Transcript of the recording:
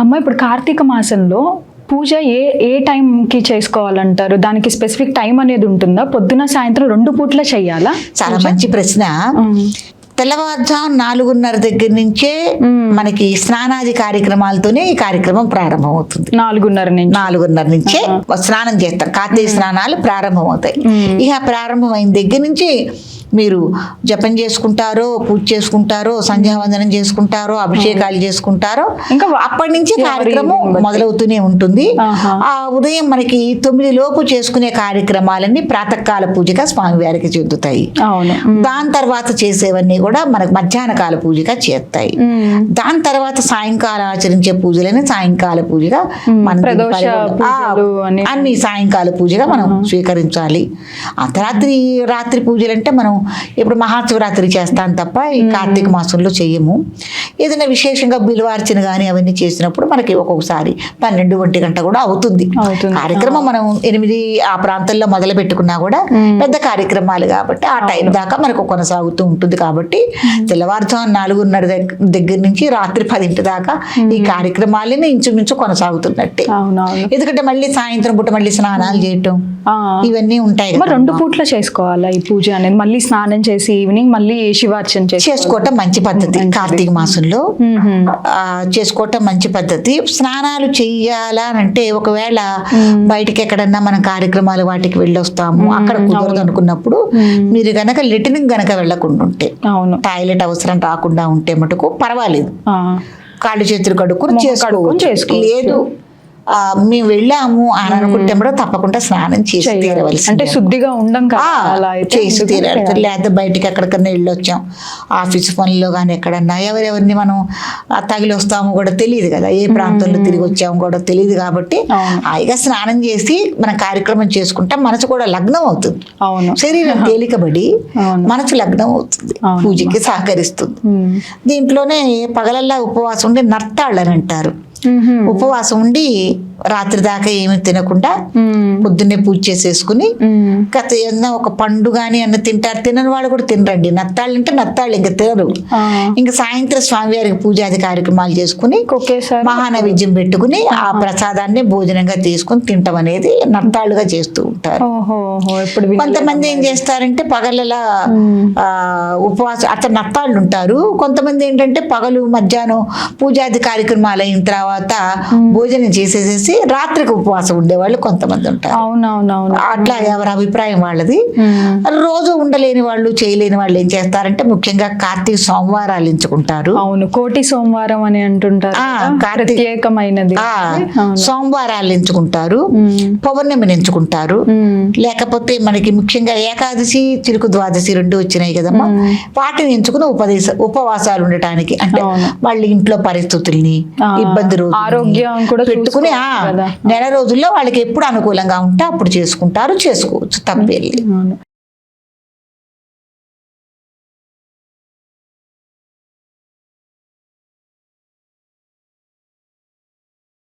అమ్మ ఇప్పుడు కార్తీక మాసంలో పూజ ఏ ఏ టైంకి చేసుకోవాలంటారు? దానికి స్పెసిఫిక్ టైం అనేది ఉంటుందా? పొద్దున సాయంత్రం రెండు పూట్ల చెయ్యాలా చాలా మంచి ప్రశ్న. తెల్లవారుజాము నాలుగున్నర దగ్గర నుంచే మనకి స్నానాది కార్యక్రమాలతోనే ఈ కార్యక్రమం ప్రారంభమవుతుంది. నాలుగున్నర నుంచి. నాలుగున్నర నుంచే స్నానం చేస్తారు. కార్తీక స్నానాలు ప్రారంభమవుతాయి. ఇక ప్రారంభమైన దగ్గర నుంచి మీరు జపం చేసుకుంటారో పూజ చేసుకుంటారో సంధ్యావందనం చేసుకుంటారో అభిషేకాలు చేసుకుంటారో ఇంకా అప్పటి నుంచి కార్యక్రమం. మొదలవుతూనే ఉంటుంది. ఆ ఉదయం మనకి తొమ్మిది లోపు చేసుకునే కార్యక్రమాలన్నీ ప్రాతకాల పూజగా స్వామివారికి చెందుతాయి. అవును. దాని తర్వాత చేసేవన్నీ కూడా మనకు మధ్యాహ్న కాల పూజగా చేస్తాయి. దాని తర్వాత సాయంకాలం ఆచరించే పూజలని సాయంకాల పూజగా మనం అన్ని. సాయంకాల పూజగా మనం స్వీకరించాలి. అర్ధరాత్రి రాత్రి పూజలు అంటే మనం ఇప్పుడు మహాశివరాత్రి చేస్తాం తప్ప ఈ కార్తీక మాసంలో చెయ్యము. ఏదైనా విశేషంగా బిలువార్చన కానీ అవన్నీ చేసినప్పుడు మనకి ఒక్కొక్కసారి పన్నెండు ఒంటి గంట కూడా అవుతుంది. కార్యక్రమం మనం ఎనిమిది ఆ ప్రాంతంలో మొదలు పెట్టుకున్నా కూడా పెద్ద కార్యక్రమాలు కాబట్టి ఆ టైం దాకా మనకు కొనసాగుతూ ఉంటుంది కాబట్టి తెల్లవారుజాము నాలుగున్నర దగ్గ- దగ్గర నుంచి రాత్రి పదింటి దాకా ఈ కార్యక్రమాలని ఇంచుమించు కొనసాగుతున్నట్టే. ఎందుకంటే మళ్ళీ సాయంత్రం పూట మళ్ళీ స్నానాలు చేయటం. ఇవన్నీ ఉంటాయి రెండు పూట్ల చేసుకోవాలా ఈ పూజ అనేది? మళ్ళీ స్నానం చేసి ఈవినింగ్ మళ్ళీ శివార్చన చేసి చేసుకోవటం మంచి పద్ధతి. కార్తీక మాసంలో. చేసుకోవటం మంచి పద్ధతి. స్నానాలు చెయ్యాలా అంటే ఒకవేళ బయటికి ఎక్కడన్నా మన కార్యక్రమాలు వాటికి వెళ్ళొస్తాము అక్కడ కుదరదు అనుకున్నప్పుడు మీరు గనక లెటిన్ గనక వెళ్ళకుండా ఉంటే అవును. టాయిలెట్ అవసరం రాకుండా ఉంటే మటుకు పర్వాలేదు. కాళ్ళు చేతులు కడుక్కుని చేసుకోవచ్చు. లేదు. మేము వెళ్ళాము అని అనుకుంటే కూడా తప్పకుండా స్నానం చేసి చెయ్యాలి. తీరవలసిందే. అంటే శుద్ధిగా ఉండం చేసి తీరాలి? లేకపోతే బయటికి ఎక్కడికన్నా వెళ్ళొచ్చాం ఆఫీస్ పనుల్లో కానీ ఎక్కడన్నా ఎవరెవరిని మనం తగిలి వస్తామో కూడా తెలియదు కదా ఏ ప్రాంతంలో తిరిగి వచ్చామో కూడా తెలియదు కాబట్టి. హాయిగా స్నానం చేసి మన కార్యక్రమం చేసుకుంటే మనసు కూడా లగ్నం అవుతుంది అవును శరీరం తేలికబడి. మనసు లగ్నం అవుతుంది. పూజకి సహకరిస్తుంది. దీంట్లోనే పగలల్లా ఉపవాసం ఉండి నర్తాళ్ళు అని అంటారు. ఉపవాసం ఉండి రాత్రి దాకా ఏమి తినకుండా. పొద్దున్నే పూజ చేసేసుకుని. గత ఏదన్నా ఒక పండు కానీ అన్న తింటారు తినని వాళ్ళు కూడా తినరండి. నత్తాళ్ళు అంటే నత్తాళ్ళు ఇంకా తినరు. ఇంకా సాయంత్రం స్వామివారికి పూజాది కార్యక్రమాలు చేసుకుని మహానైవేద్యం పెట్టుకుని ఆ ప్రసాదాన్ని భోజనంగా తీసుకుని తింటాం అనేది నత్తాళ్ళుగా చేస్తూ ఉంటారు. కొంతమంది ఏం చేస్తారంటే పగలలా ఆ, ఉపవాసం అట్లా నత్తాళ్ళు ఉంటారు. కొంతమంది ఏంటంటే పగలు మధ్యాహ్నం పూజాది కార్యక్రమాలు అయిన తర్వాత భోజనం చేసేసేసి రాత్రికి ఉపవాసం ఉండేవాళ్ళు కొంతమంది ఉంటారు. అట్లా ఎవరి అభిప్రాయం వాళ్ళది. రోజు ఉండలేని వాళ్ళు చేయలేని వాళ్ళు ఏం చేస్తారంటే ముఖ్యంగా కార్తీక సోమవారాలు ఎంచుకుంటారు అవును కోటి సోమవారం అని అంటుంటారు ప్రత్యేకమైనది. సోమవారాలు ఎంచుకుంటారు. పౌర్ణమిని ఎంచుకుంటారు. లేకపోతే మనకి ముఖ్యంగా ఏకాదశి చిలుకు ద్వాదశి రెండు వచ్చినాయి కదమ్మా వాటిని ఎంచుకుని ఉపదేశ ఉపవాసాలు ఉండటానికి అంటే. వాళ్ళ ఇంట్లో పరిస్థితుల్ని ఇబ్బంది రోజుల్ని ఆరోగ్యం కూడా పెట్టుకుని. నెల రోజుల్లో వాళ్ళకి ఎప్పుడు అనుకూలంగా ఉంటే అప్పుడు చేసుకుంటారు చేసుకోవచ్చు తప్పేళ్ళు